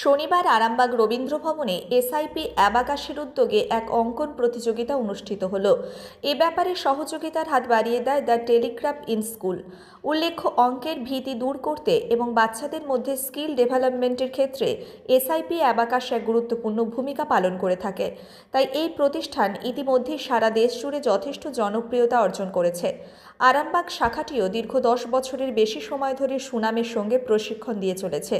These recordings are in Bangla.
শনিবার আরামবাগ রবীন্দ্র ভবনে এসআইপি অ্যাবাকাশের উদ্যোগে এক অঙ্কন প্রতিযোগিতা অনুষ্ঠিত হলো। এ ব্যাপারে সহযোগিতার হাত বাড়িয়ে দেয় দ্য টেলিগ্রাফ ইন স্কুল। উল্লেখ্য, অঙ্কের ভীতি দূর করতে এবং বাচ্চাদের মধ্যে স্কিল ডেভেলপমেন্টের ক্ষেত্রে এসআইপি অ্যাবাকাশ এক গুরুত্বপূর্ণ ভূমিকা পালন করে থাকে। তাই এই প্রতিষ্ঠান ইতিমধ্যেই সারা দেশ জুড়ে যথেষ্ট জনপ্রিয়তা অর্জন করেছে। আরামবাগ শাখাটিও দীর্ঘ দশ বছরের বেশি সময় ধরে সুনামের সঙ্গে প্রশিক্ষণ দিয়ে চলেছে।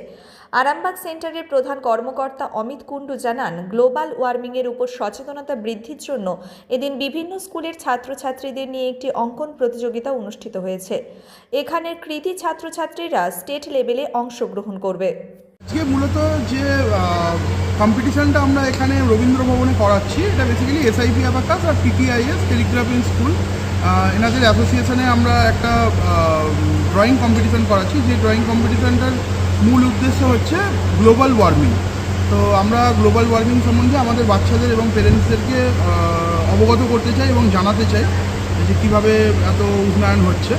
আরামবাগ সেন্টারের প্রধান কর্মকর্তা অমিত কুণ্ডু জানান, গ্লোবাল ওয়ার্মিংয়ের উপর সচেতনতা বৃদ্ধির জন্য এদিন বিভিন্ন স্কুলের ছাত্রছাত্রীদের নিয়ে একটি অঙ্কন প্রতিযোগিতা অনুষ্ঠিত হয়েছে। এখানের কৃতি ছাত্রছাত্রীরা স্টেট লেভেলে অংশগ্রহণ করবে। আজকে মূলত যে কম্পিটিশনটা আমরা এখানে রবীন্দ্র ভবনে করাচ্ছি, এটা বেসিক্যালি এসআইপি অ্যাবাকাস আর টিটিআইএস টেলিগ্রাফিং স্কুল এনাদের অ্যাসোসিয়েশনে আমরা একটা ড্রয়িং কম্পিটিশন করাচ্ছি। যে ড্রয়িং কম্পিটিশনটার মূল উদ্দেশ্য হচ্ছে গ্লোবাল ওয়ার্মিং তো আমরা গ্লোবাল ওয়ার্মিং সম্বন্ধে আমাদের বাচ্চাদের এবং পেরেন্টসদেরকে অবগত করতে চাই এবং জানাতে চাই যে কীভাবে এত উন্নয়ন হচ্ছে।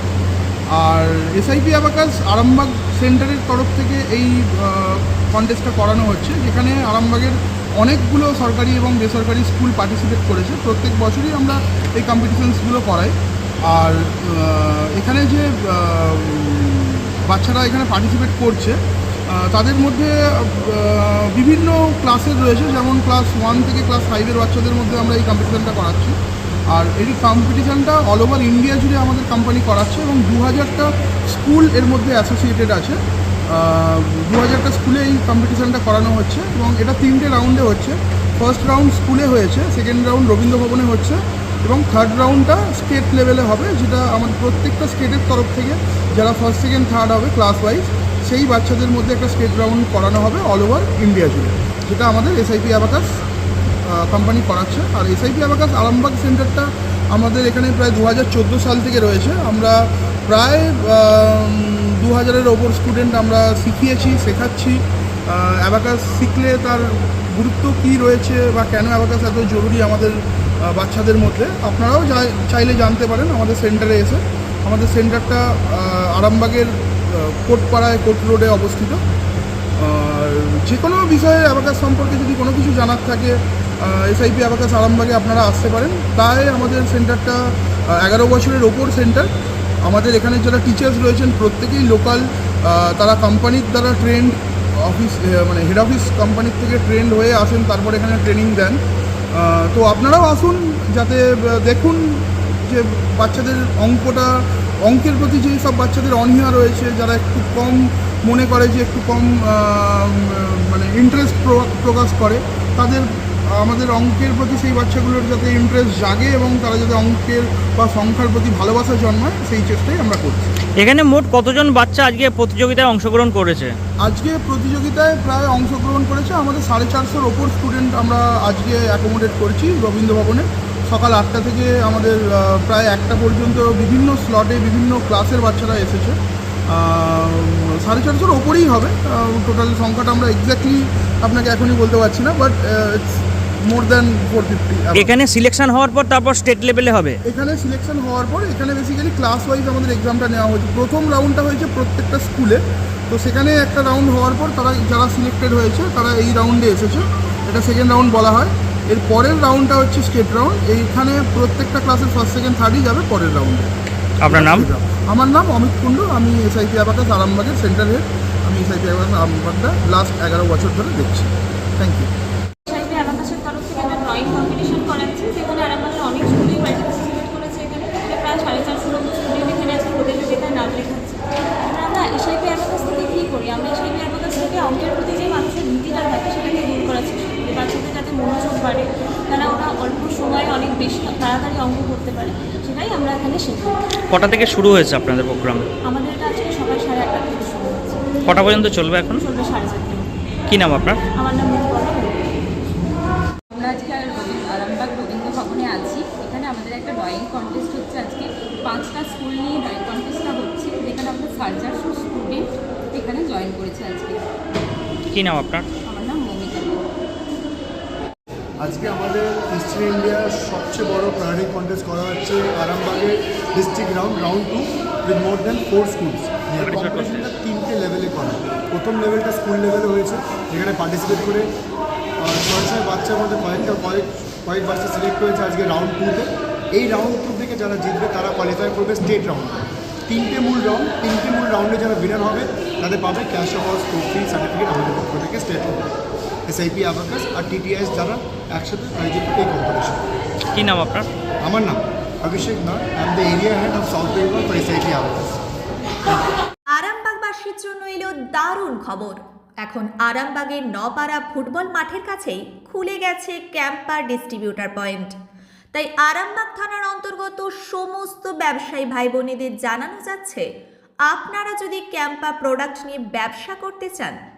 আর এসআইপি অ্যাবাকাস আরামবাগ সেন্টারের তরফ থেকে এই কন্টেস্টটা করানো হচ্ছে, যেখানে আরামবাগের অনেকগুলো সরকারি এবং বেসরকারি স্কুল পার্টিসিপেট করেছে। প্রত্যেক বছরই আমরা এই কম্পিটিশনসগুলো করাই। আর এখানে যে বাচ্চারা এখানে পার্টিসিপেট করছে। তাদের মধ্যে বিভিন্ন ক্লাসের রয়েছে, যেমন ক্লাস ওয়ান থেকে ক্লাস ফাইভের বাচ্চাদের মধ্যে আমরা এই কম্পিটিশানটা করাচ্ছি। আর এই কম্পিটিশানটা অল ওভার ইন্ডিয়া জুড়ে আমাদের কোম্পানি করাচ্ছে এবং দু হাজারটা স্কুলের মধ্যে অ্যাসোসিয়েটেড আছে। দু হাজারটা স্কুলে এই কম্পিটিশানটা করানো হচ্ছে এবং এটা তিনটে রাউন্ডে হচ্ছে। ফার্স্ট রাউন্ড স্কুলে হয়েছে সেকেন্ড রাউন্ড রবীন্দ্র ভবনে হচ্ছে। এবং থার্ড রাউন্ডটা স্টেট লেভেলে হবে, যেটা আমাদের প্রত্যেকটা স্টেটের তরফ থেকে, যারা ফার্স্ট সেকেন্ড থার্ড হবে ক্লাস ওয়াইজ সেই বাচ্চাদের মধ্যে একটা স্টেট রাউন্ড করানো হবে অল ওভার ইন্ডিয়া জুড়ে, যেটা আমাদের এসআইপি অ্যাবাকাস কোম্পানি করাচ্ছে। আর এসআইপি অ্যাবাকাস আরামবাগ সেন্টারটা আমাদের এখানে প্রায় দু হাজার চোদ্দ সাল থেকে রয়েছে। আমরা প্রায় দু হাজারের ওপর স্টুডেন্ট আমরা শিখিয়েছি, শেখাচ্ছি। অ্যাবাকাস শিখলে তার গুরুত্ব কী রয়েছে বা কেন অ্যাবাকাস এত জরুরি আমাদের বাচ্চাদের মধ্যে। আপনারাও চাইলে জানতে পারেন আমাদের সেন্টারে এসে। আমাদের সেন্টারটা আরামবাগের কোটপাড়ায়, কোট রোডে অবস্থিত। যে কোনো বিষয়ে অ্যাবাকাস সম্পর্কে যদি কোনো কিছু জানার থাকে এসআইপি অ্যাবাকাস আরামবাগে আপনারা আসতে পারেন। তাই আমাদের সেন্টারটা এগারো বছরের ওপর সেন্টার। আমাদের এখানে যারা টিচার্স রয়েছেন, প্রত্যেকেই লোকাল তারা কোম্পানির দ্বারা ট্রেন্ড অফিস মানে হেড অফিস কোম্পানির থেকে ট্রেন্ড হয়ে আসেন, তারপর এখানে ট্রেনিং দেন। তো আপনারাও আসুন, যাতে দেখুন যে বাচ্চাদের অঙ্কটা, অঙ্কের প্রতি যে সব বাচ্চাদের অনীহা রয়েছে, যারা একটু কম মনে করে যে একটু কম মানে ইন্টারেস্ট প্রকাশ করে, তাদের আমাদের অঙ্কের প্রতি সেই বাচ্চাগুলোর যাতে ইন্টারেস্ট জাগে এবং তারা যাতে অঙ্কের বা সংখ্যার প্রতি ভালোবাসা জন্মায় সেই চেষ্টাই আমরা করছি। এখানে মোট কতজন বাচ্চা আজকে প্রতিযোগিতায় অংশগ্রহণ করেছে? আজকে প্রতিযোগিতায় প্রায় অংশগ্রহণ করেছে আমাদের সাড়ে চারশোর ওপর স্টুডেন্ট আমরা আজকে অ্যাকোমোডেট করছি রবীন্দ্র ভবনে সকাল আটটা থেকে আমাদের প্রায় একটা পর্যন্ত বিভিন্ন স্লটে বিভিন্ন ক্লাসের বাচ্চারা এসেছে। সাড়ে চারশোর ওপরেই হবে। টোটাল সংখ্যাটা আমরা এক্স্যাক্টলি আপনাকে এখনই বলতে পারছি না but it's more than four fifty এখানে সিলেকশন হওয়ার পর তারপর স্টেট লেভেলে হবে? এখানে সিলেকশন হওয়ার পর এখানে বেসিক্যালি ক্লাস ওয়াইজ আমাদের এক্সামটা নেওয়া হয়েছে। প্রথম রাউন্ডটা হয়েছে প্রত্যেকটা স্কুলে তো সেখানে একটা রাউন্ড হওয়ার পর তারা যারা সিলেক্টেড হয়েছে তারা এই রাউন্ডে এসেছে। এটা সেকেন্ড রাউন্ড বলা হয়। এর পরের রাউন্ডটা হচ্ছে স্টেট রাউন্ড এইখানে প্রত্যেকটা ক্লাসের ফার্স্ট সেকেন্ড থার্ডই যাবে পরের রাউন্ডে আপনার নাম? আমার নাম অমিত কুণ্ডু। আমি এসআইপি আবাকাস আরামবাগের সেন্টার হেড আমি এসআইপি আবাকাস আরামবাগটা লাস্ট এগারো বছর ধরে দেখছি। থ্যাংক ইউ সাহিত্য আরামবাসের তরফ থেকে একটা ড্রয়িং কম্পিটিশন করাচ্ছে যেখানে আরামবাগের অনেক স্কুলই পার্টিসিপেট করেছে এখানে এখানে প্রায় সাড়ে চারশো মতো স্টুডেন্ট এখানে আছে প্রতিযোগিতায় নাম লেখাচ্ছে এবার আমরা এসআইপি আবাকাস থেকে কী করি আমরা এসআইপি আবাকাস থেকে অঙ্কের প্রতি যে মানুষের ভীতিটা থাকে সেটাকে দূর করার চেষ্টা করি বাচ্চাদের যাতে মনোযোগ বাড়ে তারা ওরা অল্প সময়ে অনেক বেশি তাড়াতাড়ি অঙ্ক করতে পারে সেটাই আমরা এখানে শেখাই কটা থেকে শুরু হয়েছে আপনাদের প্রোগ্রাম আমাদের এটা আজকে সকাল সাড়ে আটটা থেকে শুরু হচ্ছে কটা পর্যন্ত চলবে এখন? চলবে সাড়ে চারটে। কি নাম আপনার? আমার নাম আমরা আজকে আরামবাগ রবীন্দ্র ভবনে আছি। এখানে আমাদের একটা ড্রয়িং কন্টেস্ট হচ্ছে আজকে। পাঁচটা স্কুল নিয়ে ড্রয়িং কন্টেস্টটা হচ্ছে। যেখানে আমাদের সাড়ে চারশো স্টুডেন্ট এখানে জয়েন করেছে আজকে। কি নাম আপনার? আজকে আমাদের ইস্টার্ন ইন্ডিয়ার সবচেয়ে বড় প্রায়োরিটি কন্টেস্ট করা হচ্ছে আরামবাগের district round round two with more than four schools কম্পিটিশনটা তিনটে লেভেলে করা। প্রথম লেভেলটা স্কুল লেভেলে হয়েছে যেখানে পার্টিসিপেট করে ছয় ছয় বাচ্চার মধ্যে কয়েকটা কয়েক কয়েক বাচ্চা সিলেক্ট হয়েছে আজকে রাউন্ড টুতে এই রাউন্ড টু থেকে যারা জিতবে তারা কোয়ালিফাই করবে স্টেট রাউন্ডে তিনটে মূল রাউন্ড তিনটে মূল রাউন্ডে যারা উইনার হবে তাদের পাবে ক্যাশ অ্যাওয়ার্ড ট্রফি সার্টিফিকেট আমাদের পক্ষ থেকে স্টেট এসআইপি অ্যাবাকাস আর টিটিআইএস যারা একসাথে আয়োজিত এই কম্পিটিশন কি নাম আপনার? আমার নাম Abhishek Nath. I am the area head of South Bengal for SIP abacus আরামবাগবাসীর জন্য এলো দারুণ খবর। এখন আরামবাগের নপাড়া ফুটবল মাঠের কাছেই খুলে গেছে ক্যাম্পার ডিস্ট্রিবিউটার পয়েন্ট। তাই আরামবাগ থানার অন্তর্গত সমস্ত ব্যবসায়ী ভাই বোনেদের জানানো যাচ্ছে আপনারা যদি ক্যাম্পা প্রোডাক্ট নিয়ে ব্যবসা করতে চান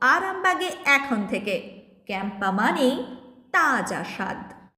আরামবাগে এখন থেকে। ক্যাম্পা মানেই তাজা স্বাদ।